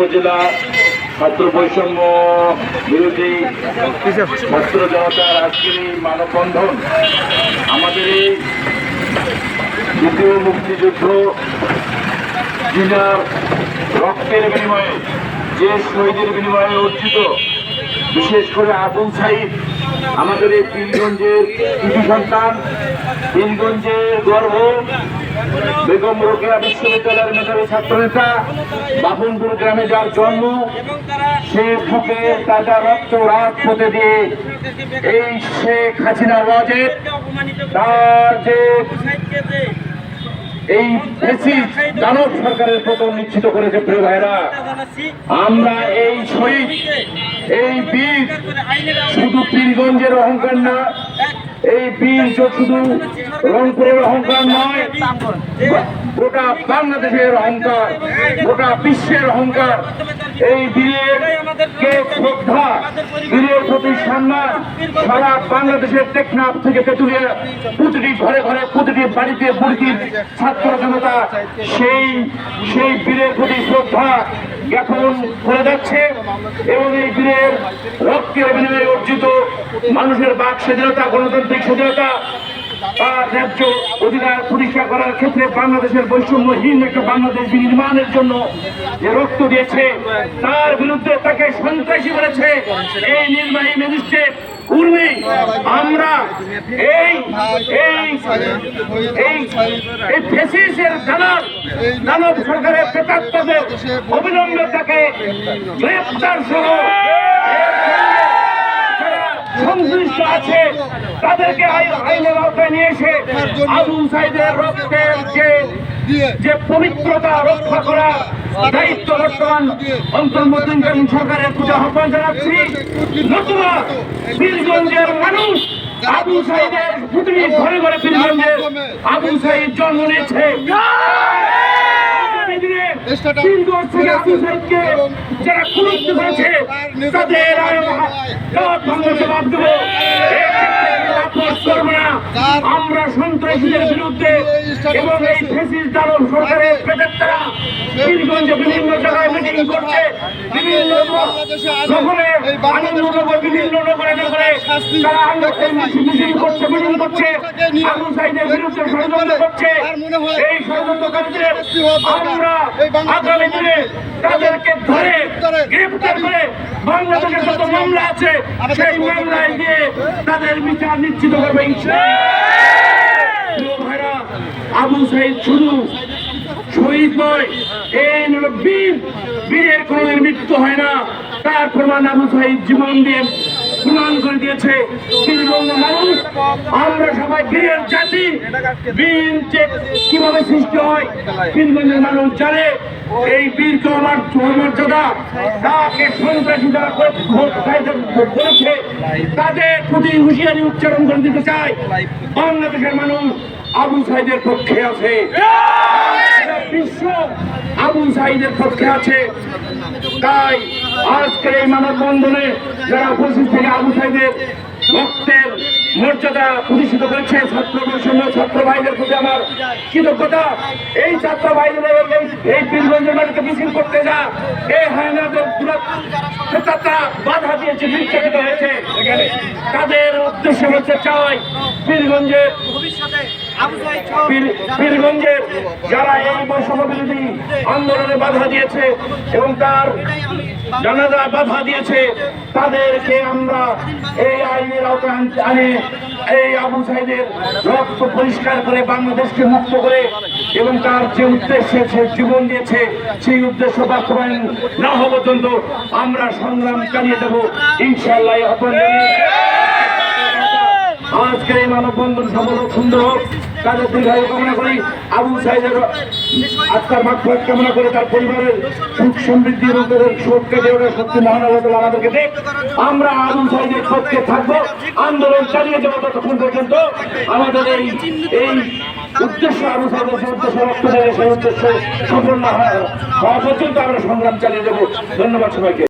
উপজেলা ছাত্র বৈষম্য বিরোধী ছাত্র জনতার আজকের এই মানববন্ধন। আমাদের এই দ্বিতীয় মুক্তিযুদ্ধ যিনার রক্তের বিনিময়ে যে শহীদের বিনিময়ে অর্জিত বিশেষ করে আবুল সাইদ আমাদের এই পীরগঞ্জের কৃষি সন্তান পীরগঞ্জের গর্ব বেগম রোকেয়া বিশ্ববিদ্যালয়ের মেধাবী ছাত্রনেতা বাপনপুর গ্রামে যার জন্ম, সে বুকে তাজা রক্ত রাজপথে দিয়ে এই শেখ হাসিনা ওয়াজেদ, তার যে এই দানব সরকারের পতন নিশ্চিত করেছে, প্রিয় ভাইরা আমরা এই শহীদ, এই বীর, শুধু পীরগঞ্জের অহংকার না এই বীর শুধু রংপুরের অহংকার নয়, গোটা বাংলাদেশের অহংকার, গোটা বিশ্বের অহংকার। এই বীরের কে শ্রদ্ধা বীরের প্রতি সম্মান সারা বাংলাদেশের টেকনাফ থেকে তেতুলিয়া প্রতিটি ঘরে ঘরে, প্রতিটি বাড়িতে বুড়িটির ছাত্র জনতা সেই সেই বীরের প্রতি শ্রদ্ধা জ্ঞাপন করে যাচ্ছে এবং এই বীরের রক্তের বিনিময়ে অর্জিত মানুষের বাক স্বাধীনতা, গণতান্ত্রিক স্বাধীনতা ন্যায্য অধিকার প্রতিষ্ঠা করার ক্ষেত্রে বাংলাদেশের বৈষম্যহীন একটা বাংলাদেশ বিনির্মাণের জন্য যে রক্ত দিয়েছে, তার বিরুদ্ধে তাকে সন্ত্রাসী বলেছে এই নির্বাহী ম্যাজিস্ট্রেট উর্মি। আমরা এই এই এই ফেসিসের সরকারের প্রেতাত্মদের অবিলম্বে তাকে গ্রেপ্তার সহ সংশ্লিষ্ট আছে, তাদেরকে আইনের আওতায় নিয়ে এসে আবু সাইদের রক্তের যে যে পবিত্রতা রক্ষা করা দায়িত্ব বর্তমান অন্তর্বর্তীকালীন সরকারের পূজা আহ্বান জানাচ্ছি। নতুবা বীরগঞ্জের মানুষ আবু সাইদের পুতুলি ঘরে ঘরে বীরগঞ্জের আবু সাইদ জন্ম নিচ্ছে যারা কুরুদ্ধ করেছে তাদের জবাব ভাঙা জবাব দেবো এক্ষেত্রে আপোষ করব না। আমরা সন্ত্রাসীদের বিরুদ্ধে এবং এই ফেসিস দানব সরকারের পেটের তারা বীরগঞ্জে বিভিন্ন জায়গায় মিটিং করছে। বিভিন্ন নগরে আনন্দনগর বিভিন্ন নগরে নগরে তারা আন্দোলন মিছিল করছে মিটিং করছে আবু সাইদের বিরুদ্ধে ষড়যন্ত্র করছে। এই ষড়যন্ত্রকারীদের আমরা আগামী দিনে তাদেরকে ধরে গ্রেফতার করে বাংলাদেশের যত মামলা আছে সেই মামলায় দিয়ে বিচার নিশ্চিত করবে ভাইরা, আবু সাইদ শুধু শহীদ নয় এই বীর। বীরের কোনদিন মৃত্যু হয় না। তার প্রমাণ আবু সাইদ জীবন দিয়ে প্রমাণ করে দিয়েছে বীরবঙ্গ মানুষ, আমরা সবাই বীরের জাতি। বীর যে কীভাবে সৃষ্টি হয় বীরগঞ্জের মানুষ জানে। এই বীরকে আমার মর্যাদা তাকে সন্ত্রাসী যারা করে- করেছে, তাদের প্রতি হুঁশিয়ারি উচ্চারণ করে দিতে চাই বাংলাদেশের মানুষ আবু সাইদের পক্ষে আছে। বিশ্ব আবু সাইদের পক্ষে আছে। তাই আজকের এই মানববন্ধনে যারা উপস্থিত থেকে আবু সাইদের রক্তের মর্যাদা প্রতিষ্ঠিত করেছে ছাত্র বৈষম্য ছাত্র ভাইদের প্রতি আমার কৃতজ্ঞতা। এই ছাত্র ভাইদের এই পীরগঞ্জের বাড়িতে মিছিল করতে যা এই হায়নাদের বাধা দিয়েছে, নির্যাতিত হয়েছে। তাদের উদ্দেশ্য হচ্ছে চাই পীরগঞ্জের পীর- পীরগঞ্জের যারা এই বৈষম্য বিরোধী আন্দোলনে বাধা দিয়েছে এবং তার জানাজা বাধা দিয়েছে তাদেরকে আমরা এই আইনের আওতায় আনে এই আবু সাইদের রক্ত পরিষ্কার করে বাংলাদেশকে মুক্ত করে এবং তার যে উদ্দেশ্যে সে জীবন দিয়েছে সেই উদ্দেশ্য বাস্তবায়ন না হওয়া পর্যন্ত আমরা সংগ্রাম চালিয়ে যাব। ইনশাল্লাহ আজকের এই মানববন্ধন সফল হোক সুন্দর হোক। তাদের দীর্ঘায়ু কামনা করি। আবু সাইদের আজকাল মাগফিরাত কামনা করে তার পরিবারের সুখ সমৃদ্ধি এবং তাদের শোককে দেওয়া সত্যি মহান আল্লাহ আমাদেরকে দেখ। আমরা আবু সাইদের পক্ষে থাকব, আন্দোলন চালিয়ে যাব ততক্ষণ পর্যন্ত। আমাদের এই এই উদ্দেশ্য আবু যে উদ্দেশ্য রক্ত সেই উদ্দেশ্য সফল না। হওয়া পর্যন্ত আমরা সংগ্রাম চালিয়ে যাব। ধন্যবাদ সবাইকে।